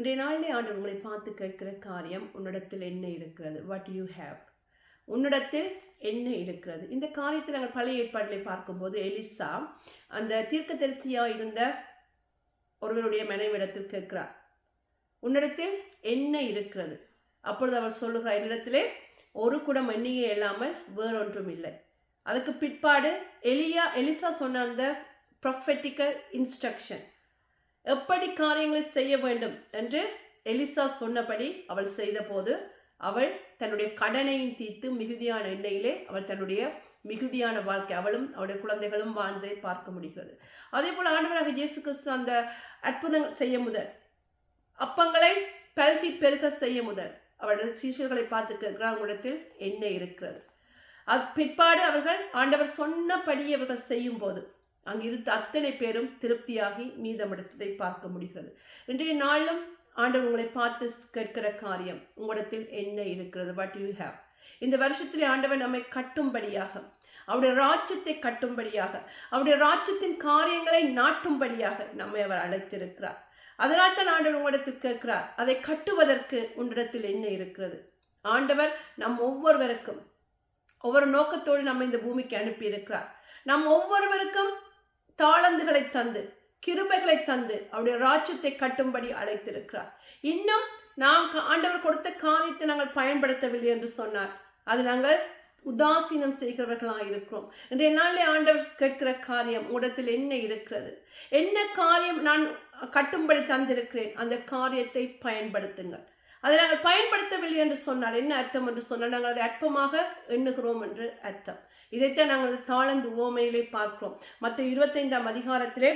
இன்றைய நாளிலே ஆண்டு உங்களை பார்த்து கேட்கிற காரியம் உன்னிடத்தில் என்ன இருக்கிறது? வாட் யூ ஹேவ் உன்னிடத்தில் என்ன இருக்கிறது? இந்த காரியத்தை நாங்கள் பழைய ஏற்பாட்டில் பார்க்கும்போது எலிசா அந்த தீர்க்கதரிசியாக இருந்த ஒருவருடைய மனைவிடத்தில் கேட்கிறார். உன்னிடத்தில் என்ன இருக்கிறது? அப்பொழுது அவர் சொல்லுகிறார் என்னிடத்திலே ஒரு குடம் எண்ணெயே இல்லாமல் வேறொன்றும் இல்லை. அதுக்கு பிற்பாடு எலியா எலிசா சொன்ன அந்த ப்ரொஃபெட்டிக்கல் இன்ஸ்ட்ரக்ஷன் எப்படி காரியங்களை செய்ய வேண்டும் என்று எலிசா சொன்னபடி அவள் செய்தபோது அவள் தன்னுடைய கடனையும் தீர்த்து மிகுதியான எண்ணெயிலே அவள் தன்னுடைய மிகுதியான வாழ்க்கை அவளும் அவளுடைய குழந்தைகளும் வாழ்ந்ததை பார்க்க முடிகிறது. அதே போல் ஆண்டவராக இயேசு கிறிஸ்து அந்த அற்புதங்கள் செய்ய முதல் அப்பங்களை பல்கி பெருக செய்ய முதல். அவருடைய சீசர்களை பார்த்து கேட்கிறார் இடத்தில் என்ன இருக்கிறது. அது பிற்பாடு அவர்கள் ஆண்டவர் சொன்னபடி அவர்கள் செய்யும் போது அங்கு அத்தனை பேரும் திருப்தியாகி மீதமெடுத்ததை பார்க்க முடிகிறது. இன்றைய நாளும் ஆண்டவர் உங்களை பார்த்து கேட்கிற காரியம் உங்களிடத்தில் என்ன இருக்கிறது? வாட் யூ ஹேவ் இந்த வருஷத்திலே ஆண்டவர் நம்மை கட்டும்படியாக அவருடைய ராஜ்யத்தை கட்டும்படியாக அவருடைய ராஜ்யத்தின் காரியங்களை நாட்டும்படியாக நம்மை அவர் அழைத்திருக்கிறார். அதனால் தான் ஆண்டவர் உங்களிடத்தில் கேட்கிறார் அதை கட்டுவதற்கு உன்னிடத்தில் என்ன இருக்கிறது? ஆண்டவர் நம் ஒவ்வொருவருக்கும் ஒவ்வொரு நோக்கத்தோடு நம்ம இந்த பூமிக்கு அனுப்பி இருக்கிறார் நம் ஒவ்வொருவருக்கும் தாளந்துகளை தந்து கிருபைகளை தந்து அவருடைய ராஜ்யத்தை கட்டும்படி அழைத்திருக்கிறார். இன்னும் நாம் ஆண்டவர் கொடுத்த காரியத்தை நாங்கள் பயன்படுத்தவில்லை என்று சொன்னார். அது நாங்கள் உதாசீனம் செய்கிறவர்களாக இருக்கிறோம். இன்றைய நாளிலே ஆண்டவர் கேட்கிற காரியம் உடத்தில் என்ன இருக்கிறது? என்ன காரியம் நான் கட்டும்படி தந்திருக்கிறேன்? அந்த காரியத்தை பயன்படுத்துங்கள். அதை நாங்கள் பயன்படுத்தவில்லை என்று சொன்னால் என்ன அர்த்தம் என்று சொன்னால் நாங்கள் அதை அற்பமாக எண்ணுகிறோம் என்று அர்த்தம். இதைத்தான் நாங்கள் தாளந்து ஓமையிலே பார்க்கிறோம். மற்ற இருபத்தைந்தாம் அதிகாரத்திலே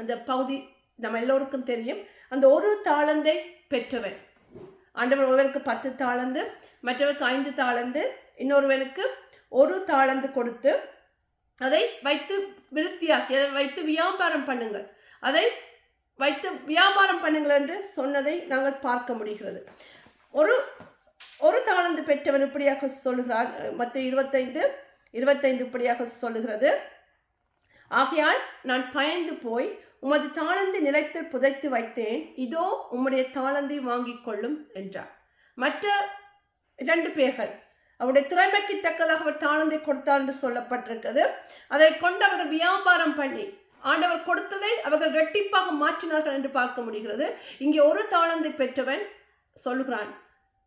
அந்த பகுதி நம்ம எல்லோருக்கும் தெரியும். அந்த ஒரு தாளந்தை பெற்றவன் ஆண்டவர் ஒருவருக்கு பத்து தாளந்து மற்றவருக்கு ஐந்து தாளந்து இன்னொருவனுக்கு ஒரு தாளந்து கொடுத்து அதை வைத்து விருத்தியாக்கி அதை வைத்து வியாபாரம் பண்ணுங்கள். அதை வைத்து வியாபாரம் பண்ணுங்கள் என்று சொன்னதை நாங்கள் பார்க்க முடிகிறது. ஒரு ஒரு தாளந்து பெற்றவன் இப்படியாக சொல்லுகிறார் மற்ற இருபத்தைந்து இருபத்தைந்து இப்படியாக சொல்லுகிறது. ஆகையால் நான் பயந்து போய் உமது தாளந்து நிலத்தில் புதைத்து வைத்தேன். இதோ உம்முடைய தாளந்தை வாங்கிக் கொள்ளும் என்றார். மற்ற இரண்டு பேர்கள் அவருடைய திறமைக்கு தக்கதாக அவர் தாளந்தை கொடுத்தார் என்று சொல்லப்பட்டிருக்கிறது. அதை கொண்டு அவர்கள் வியாபாரம் பண்ணி ஆண்டவர் கொடுத்ததை அவர்கள் ரெட்டிப்பாக மாற்றினார்கள் என்று பார்க்க முடிகிறது. இங்கே ஒரு தாளந்தை பெற்றவன் சொல்கிறான்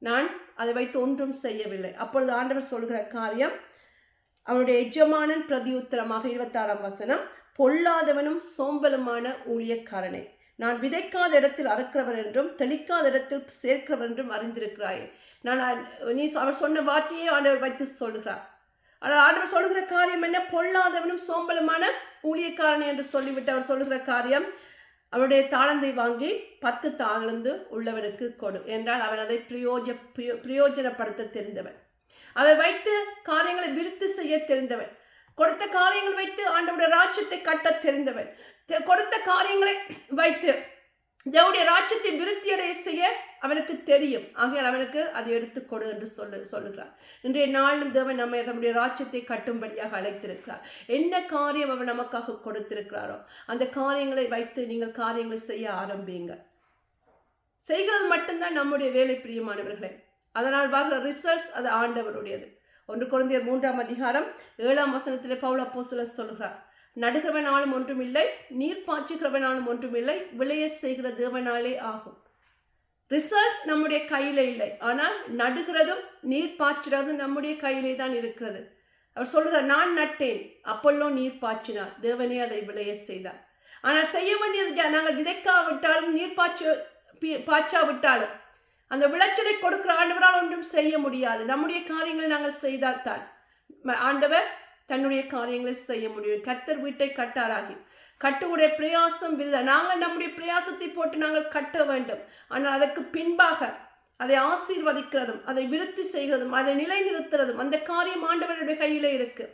நான் அதை வைத்து ஒன்றும் செய்யவில்லை. அப்பொழுது ஆண்டவர் சொல்கிற காரியம் அவனுடைய எஜமானன் பிரதியுத்தரமாக இருபத்தாறாம் வசனம் பொல்லாதவனும் சோம்பலுமான ஊழியக்காரனை. நான் விதைக்காத இடத்தில் அறுக்கிறவன் என்றும் தெளிக்காத இடத்தில் சேர்க்கிறவன் என்றும் அறிந்திருக்கிறாயே. நான் நீ அவர் சொன்ன வார்த்தையே ஆண்டவர் வைத்து சொல்கிறார் ஆனால் ஆண்டவர் சொல்கிற காரியம் என்ன? பொல்லாதவனும் சோம்பலுமான ஊழியக்காரன் என்று சொல்லிவிட்டு அவர் சொல்லுகிற காரியம் அவருடைய தாளந்தை வாங்கி பத்து தாளந்து உள்ளவனுக்கு கொடு. என்றால் அவன் அதை பிரயோஜ பிரயோஜனப்படுத்த தெரிந்தவன். அதை வைத்து காரியங்களை விருத்து செய்ய தெரிந்தவன். கொடுத்த காரியங்கள் வைத்து ஆண்டவுடைய ராஜ்யத்தை கட்ட தெரிந்தவன். கொடுத்த காரியங்களை வைத்து தேவனுடைய ராஜ்யத்தை விருத்தியடைய செய்ய அவனுக்கு தெரியும். ஆகையால் அவனுக்கு அதை எடுத்து கொடு என்று சொல்லு சொல்லுகிறார். இன்றைய நாளும் தேவன் நம்ம நம்முடைய ராஜ்யத்தை கட்டும்படியாக அழைத்திருக்கிறார். என்ன காரியம் அவர் நமக்காக கொடுத்திருக்கிறாரோ அந்த காரியங்களை வைத்து நீங்கள் காரியங்களை செய்ய ஆரம்பிங்க செய்கிறது மட்டும்தான் நம்முடைய வேலை பிரியமானவர்களே. அதனால் வர்ற ரிசல்ட்ஸ் அது ஆண்டவருடையது. ஒன்று குழந்தையர் மூன்றாம் அதிகாரம் ஏழாம் வசனத்திலே பவுல அப்போஸ்தல சொல்கிறார் நடுகிறவனாலும் ஒன்றுமில்லை நீர் பாய்ச்சுகிறவனாலும் ஒன்றுமில்லை விளைய செய்கிற தேவனாலே ஆகும். ரிசல்ட் நம்முடைய கையில இல்லை. ஆனால் நடுகிறதும் நீர் பாய்ச்சுறதும் நம்முடைய கையிலே தான் இருக்கிறது. அவர் சொல்கிறார் நான் நட்டேன் அப்பல்லோ நீர் பாய்ச்சினார் தேவனே அதை விளைய செய்தார். ஆனால் செய்ய வேண்டியது நாங்கள் விதைக்காவிட்டாலும் நீர் பாய்ச்ச பாய்ச்சாவிட்டாலும் அந்த விளைச்சலை கொடுக்கிற ஆண்டவரால் ஒன்றும் செய்ய முடியாது. நம்முடைய காரியங்களை நாங்கள் செய்தால் தான் ஆண்டவர் தன்னுடைய காரியங்களை செய்ய முடியும். கத்தர் வீட்டை கட்டாராகி கட்டுவுடைய பிரயாசம் விருத? நாங்கள் நம்முடைய பிரயாசத்தை போட்டு நாங்கள் கட்ட வேண்டும். ஆனால் அதற்கு பின்பாக அதை ஆசீர்வதிக்கிறதும் அதை விருத்தி செய்கிறதும் அதை நிலைநிறுத்துறதும் அந்த காரியம் ஆண்டவருடைய கையில இருக்கு.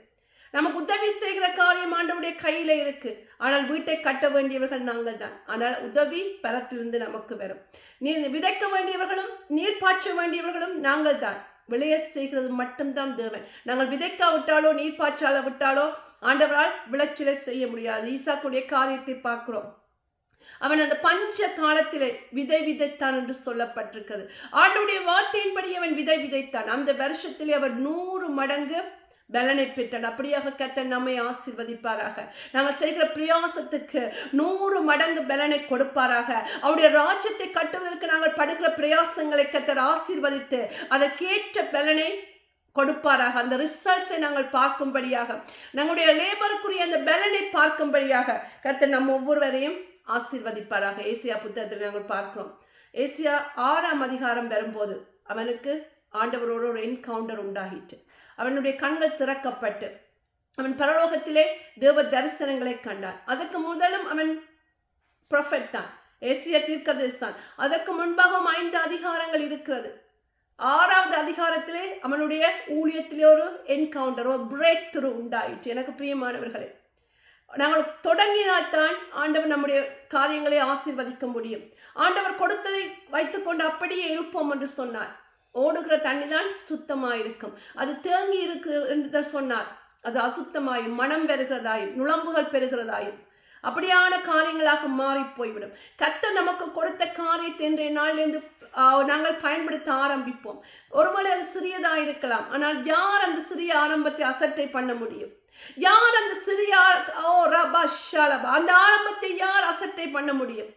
நமக்கு உதவி செய்கிற காரியம் ஆண்டவருடைய கையில இருக்கு. ஆனால் வீட்டை கட்ட வேண்டியவர்கள் நாங்கள் தான். ஆனால் உதவி பரத்திலிருந்து நமக்கு வரும். நீர் விதைக்க வேண்டியவர்களும் நீர் பாய்ச்ச வேண்டியவர்களும் நாங்கள் தான். விளைய செய்கிறது மட்டும்தான் தேவன். நாங்கள் விதைக்காவிட்டாலோ நீர் பாய்ச்சால விட்டாலோ ஆண்டவரால் விளைச்சலை செய்ய முடியாது. ஈசாக்குடைய காரியத்தை பார்க்கிறோம். அவன் அந்த பஞ்ச காலத்திலே விதை விதைத்தான் என்று சொல்லப்பட்டிருக்கிறது. ஆண்டுடைய வார்த்தையின்படி அவன் விதை விதைத்தான். அந்த வருஷத்திலே அவர் நூறு மடங்கு பலனை பெற்றான். அப்படியாக கத்த நம்மை ஆசீர்வதிப்பாராக. நாங்கள் செய்கிற பிரயாசத்துக்கு நூறு மடங்கு பலனை கொடுப்பாராக. அவருடைய ராஜ்யத்தை கட்டுவதற்கு நாங்கள் படுகிற பிரயாசங்களை கத்தர் ஆசீர்வதித்து அதற்கேற்ற பலனை கொடுப்பாராக. அந்த ரிசல்ட்ஸை நாங்கள் பார்க்கும்படியாக நம்முடைய லேபருக்குரிய அந்த பலனை பார்க்கும்படியாக கத்தர் நம்ம ஒவ்வொருவரையும் ஆசிர்வதிப்பாராக. ஏசியா புத்தகத்தில் நாங்கள் பார்க்கிறோம். ஏசியா ஆறாம் அதிகாரம் வரும்போது அவனுக்கு ஆண்டவரோட ஒரு என்கவுண்டர் உண்டாகிட்டு அவனுடைய கண்கள் திறக்கப்பட்டு அவன் பரலோகத்திலே தேவ தரிசனங்களை கண்டான். அதற்கு முதலும் அவன் ப்ரொஃபெட் தான். ஏசிய தீர்க்கதரிசான். அதற்கு முன்பாகவும் ஐந்து அதிகாரங்கள் இருக்கிறது. ஆறாவது அதிகாரத்திலே அவனுடைய ஊழியத்திலே ஒரு என்கவுண்டர் ஒரு பிரேக் த்ரூ உண்டாயிற்று. எனக்கு பிரியமானவர்களே நாங்கள் தொடங்கினால்தான் ஆண்டவர் நம்முடைய காரியங்களை ஆசீர்வதிக்க முடியும். ஆண்டவர் கொடுத்ததை வைத்துக்கொண்டு அப்படியே இருப்போம் என்று சொன்னார். ஓடுகிற தண்ணி தான் சுத்தமாக இருக்கும் அது தேங்கி இருக்கு என்று சொன்னார். அது அசுத்தமாயும் மனம் பெறுகிறதாயும் நுழம்புகள் பெறுகிறதாயும். அப்படியான காரியங்களாக மாறி போய்விடும். கத்த நமக்கு கொடுத்த காரியத்தை இன்றைய நாளிலிருந்து நாங்கள் பயன்படுத்த ஆரம்பிப்போம். ஒருவேளை அது சிறியதாக இருக்கலாம் ஆனால் யார் அந்த சிறிய ஆரம்பத்தை அசட்டை பண்ண முடியும்? யார் அந்த சிறிய ஓ ரபா ஷலபா அந்த ஆரம்பத்தை யார் அசட்டை பண்ண முடியும்?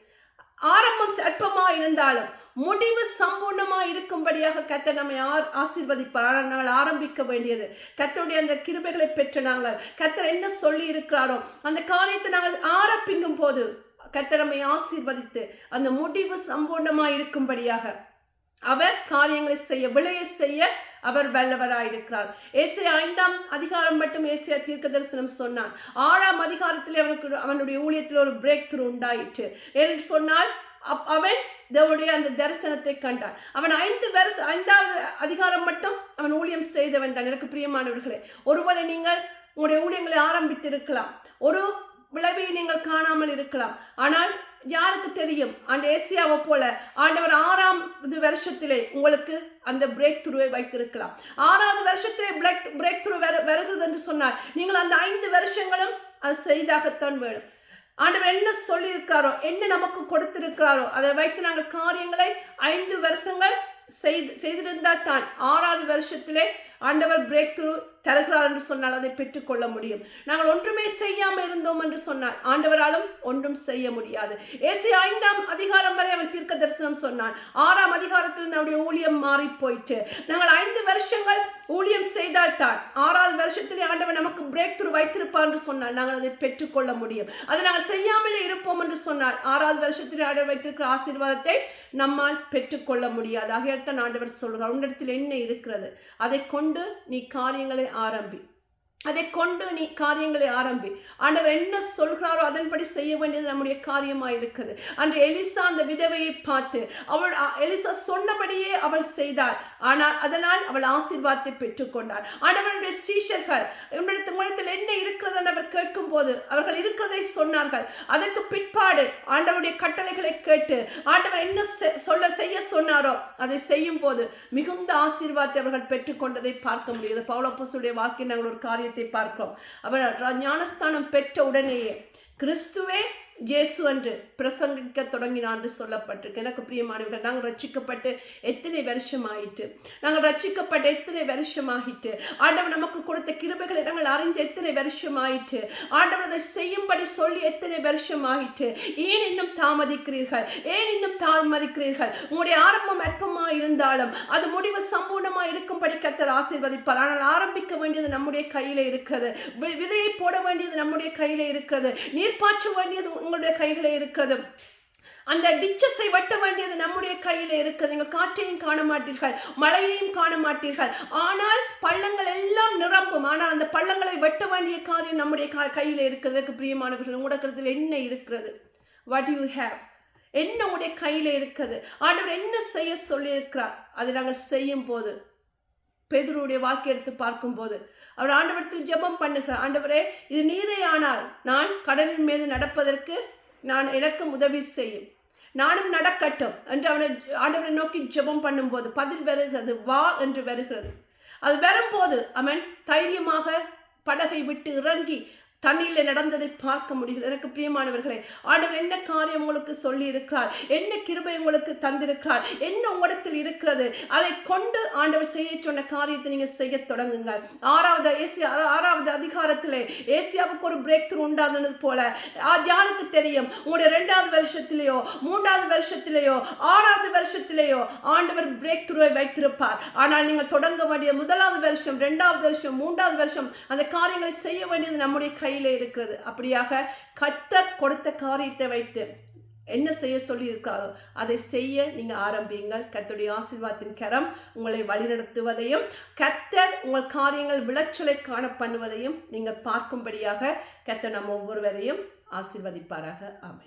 ஆரம்பம் அற்பமா இருந்தாலும் முடிவு சம்பூர்ணமா இருக்கும்படியாக கத்த நம்மை ஆர் ஆசீர்வதிப்பார். நாங்கள் ஆரம்பிக்க வேண்டியது கத்தருடைய அந்த கிருபைகளை பெற்று நாங்கள். கத்தர் என்ன சொல்லி இருக்கிறாரோ அந்த காரியத்தை நாங்கள் ஆரம்பிக்கும் போது கத்தர் ஆசீர்வதித்து அந்த முடிவு சம்பூர்ணமாக இருக்கும்படியாக அவர் காரியங்களை செய்ய விளைய செய்ய அவர் வல்லவராயிருக்கிறார். ஏசிய ஐந்தாம் அதிகாரம் மட்டும் ஏசிய தீர்க்க தரிசனம் சொன்னான் ஆறாம் அதிகாரத்தில் அவனுக்கு அவனுடைய ஊழியத்தில் ஒரு பிரேக் த்ரூ உண்டாயிற்று. என்று சொன்னால் அவன் தேவனுடைய அந்த தரிசனத்தை கண்டான். அவன் ஐந்து வருஷ ஐந்தாவது அதிகாரம் மட்டும் அவன் ஊழியம் செய்தவன் தான். எனக்கு பிரியமானவர்களே ஒருவேளை நீங்கள் உங்களுடைய ஊழியங்களை ஆரம்பித்திருக்கலாம். ஒரு விளைவை நீங்கள் காணாமல் இருக்கலாம். ஆனால் யாருக்கு தெரியும்? அந்த ஏசியாவை போல. ஆண்டவர் ஆறாம் இது வருஷத்திலே உங்களுக்கு அந்த பிரேக் த்ரூவை வைத்திருக்கலாம். ஆறாவது வருஷத்திலே பிரேக் பிரேக் த்ரூ வருகிறது என்று சொன்னால் நீங்கள் அந்த ஐந்து வருஷங்களும் அது செய்தாகத்தான் வேணும் ஆண்டவர் என்ன சொல்லியிருக்காரோ என்ன நமக்கு கொடுத்திருக்கிறாரோ அதை வைத்து நாங்கள் காரியங்களை ஐந்து வருஷங்கள் செய்து செய்திருந்தால் தான் ஆறாவது வருஷத்திலே ஆண்டவர் பிரேக் த்ரூ தருகிறார் என்று சொன்னால் அதை பெற்றுக்கொள்ள முடியும். நாங்கள் ஒன்றுமே செய்யாமல் இருந்தோம் என்று சொன்னால் ஆண்டவராலும் ஒன்றும் செய்ய முடியாது. ஏசி ஐந்தாம் அதிகாரம் வரை அவன் தீர்க்க தரிசனம் சொன்னான். ஆறாம் அதிகாரத்திலிருந்து அவருடைய ஊழியம் மாறி போயிட்டு நாங்கள் ஐந்து வருஷங்கள் ஊழியம் செய்தால் தான் ஆறாவது வருஷத்திலே ஆண்டவர் நமக்கு பிரேக் த்ரூ வைத்திருப்பார் என்று சொன்னால் நாங்கள் அதை பெற்றுக்கொள்ள முடியும். அதை நாங்கள் செய்யாமலே இருப்போம் என்று சொன்னால் ஆறாவது வருஷத்திலே ஆண்டவர் வைத்திருக்கிற ஆசீர்வாதத்தை நம்மால் பெற்றுக்கொள்ள முடியாது. ஆகையால் தான் ஆண்டவர் சொல்கிறார் உன்னிடத்தில் என்ன இருக்கிறது? அதை கொண்டு நீ காரியங்களை ஆரம்பி. அதை கொண்டு நீ காரியங்களை ஆரம்பி. ஆண்டவர் என்ன சொல்கிறாரோ அதன்படி செய்ய வேண்டியது நம்முடைய காரியமாக இருக்குது அன்று எலிசா அந்த விதவையை பார்த்து அவள் எலிசா சொன்னபடியே அவள் செய்தாள். ஆனால் அதனால் அவள் ஆசீர்வாதத்தை பெற்றுக்கொண்டாள். ஆண்டவருடைய சீஷர்கள் உங்களிடத்தில் என்ன இருக்கிறது என்று அவர் கேட்கும் போது அவர்கள் இருக்கிறதை சொன்னார்கள். அதற்கு பிற்பாடு ஆண்டவருடைய கட்டளைகளை கேட்டு ஆண்டவர் என்ன சொல்ல செய்ய சொன்னாரோ அதை செய்யும் போது மிகுந்த ஆசீர்வாதத்தை அவர்கள் பெற்றுக்கொண்டதை பார்க்க முடியுது. பௌலப்பசுடைய வாழ்க்கை நாங்கள் ஒரு காரியத்தை பார்க்கிறோம். அவர் ஞானஸ்தானம் பெற்ற உடனேயே கிறிஸ்துவே இயேசு என்று பிரசங்கிக்க தொடங்கினான் என்று சொல்லப்பட்டிருக்கு. எனக்கு பிரியமானவர்கள் நாங்கள் ரட்சிக்கப்பட்டு எத்தனை வருஷம் ஆயிட்டு நாங்கள் ரட்சிக்கப்பட்டு எத்தனை வருஷம் ஆகிட்டு ஆண்டவர் நமக்கு கொடுத்த கிருபைகளை நாங்கள் அறிந்து எத்தனை வருஷம் ஆயிட்டு ஆண்டவர் அதை செய்யும்படி சொல்லி எத்தனை வருஷம் ஆகிட்டு ஏன் இன்னும் தாமதிக்கிறீர்கள்? ஏன் இன்னும் தாமதிக்கிறீர்கள்? உங்களுடைய ஆரம்பம் அற்பமாக இருந்தாலும் அது முடிவு சம்பூர்ணமாக இருக்கும்படி கத்தர் ஆசீர்வதிப்பார். ஆனால் ஆரம்பிக்க வேண்டியது நம்முடைய கையில் இருக்கிறது. விதையை போட வேண்டியது நம்முடைய கையில் இருக்கிறது. நீர் பாய்ச்ச வேண்டியது உங்களுடைய கையில் இருக்கிறது. அந்த டிச்சஸை வெட்ட வேண்டியது நம்முடைய கையில் இருக்குது. நீங்கள் காற்றையும் காண மாட்டீர்கள் மழையையும் காண மாட்டீர்கள் ஆனால் பள்ளங்கள் எல்லாம் நிரம்பும். ஆனால் அந்த பள்ளங்களை வெட்ட வேண்டிய காரியம் நம்முடைய கையில் இருக்கிறதுக்கு பிரியமானவர்கள் உங்களுக்கிறதுல என்ன இருக்கிறது? வாட் யூ ஹேவ் என்ன உங்களுடைய கையில் இருக்குது? ஆண்டவர் என்ன செய்ய சொல்லியிருக்கிறார்? அதை நாங்கள் செய்யும் போது பேதுருடைய வாக்கு எடுத்து பார்க்கும்போது அவர் ஆண்டவரத்தில் ஜெபம் பண்ணுகிறார் ஆண்டவரே இது நீரே ஆனால் நான் கடலின் மீது நடப்பதற்கு நான் எனக்கு உதவி செய்யும். நானும் நடக்கட்டும் என்று அவனை ஆண்டவரை நோக்கி ஜெபம் பண்ணும்போது பதில் வருகிறது வா என்று வருகிறது. அது வரும்போது அவன் தைரியமாக படகை விட்டு இறங்கி தண்ணியில் நடந்ததை பார்க்க முடிகிறது. எனக்கு பிரியமானவர்களே ஆண்டவர் என்ன காரியம் உங்களுக்கு சொல்லி இருக்கிறார் என்ன கிருபை உங்களுக்கு தந்திருக்கிறார்? என்ன உங்களிடத்தில் இருக்கிறது? அதை கொண்டு ஆண்டவர் செய்ய சொன்ன காரியத்தை நீங்கள் செய்ய தொடங்குங்கள். ஆறாவது ஏசி ஆறாவது அதிகாரத்தில் ஏசியாவுக்கு ஒரு பிரேக் த்ரூ உண்டானது போல யாருக்கு தெரியும். உங்களுடைய ரெண்டாவது வருஷத்திலேயோ மூன்றாவது வருஷத்திலேயோ ஆறாவது வருஷத்திலேயோ ஆண்டவர் பிரேக் த்ரூவை வைத்திருப்பார். ஆனால் நீங்கள் தொடங்க வேண்டிய முதலாவது வருஷம் ரெண்டாவது வருஷம் மூன்றாவது வருஷம் அந்த காரியங்களை செய்ய வேண்டியது நம்முடைய கை கையில் இருக்கிறது. அப்படியாக கத்தர் கொடுத்த காரியத்தை வைத்து என்ன செய்ய சொல்லி இருக்கிறாரோ அதை செய்ய நீங்க ஆரம்பியுங்கள். கர்த்தருடைய ஆசீர்வாதத்தின் கரம் உங்களை வழிநடத்துவதையும் கத்தர் உங்கள் காரியங்கள் விளைச்சலை காண பண்ணுவதையும் நீங்கள் பார்க்கும்படியாக கத்தர் நம்ம ஒவ்வொருவரையும் ஆசீர்வதிப்பாராக. ஆமை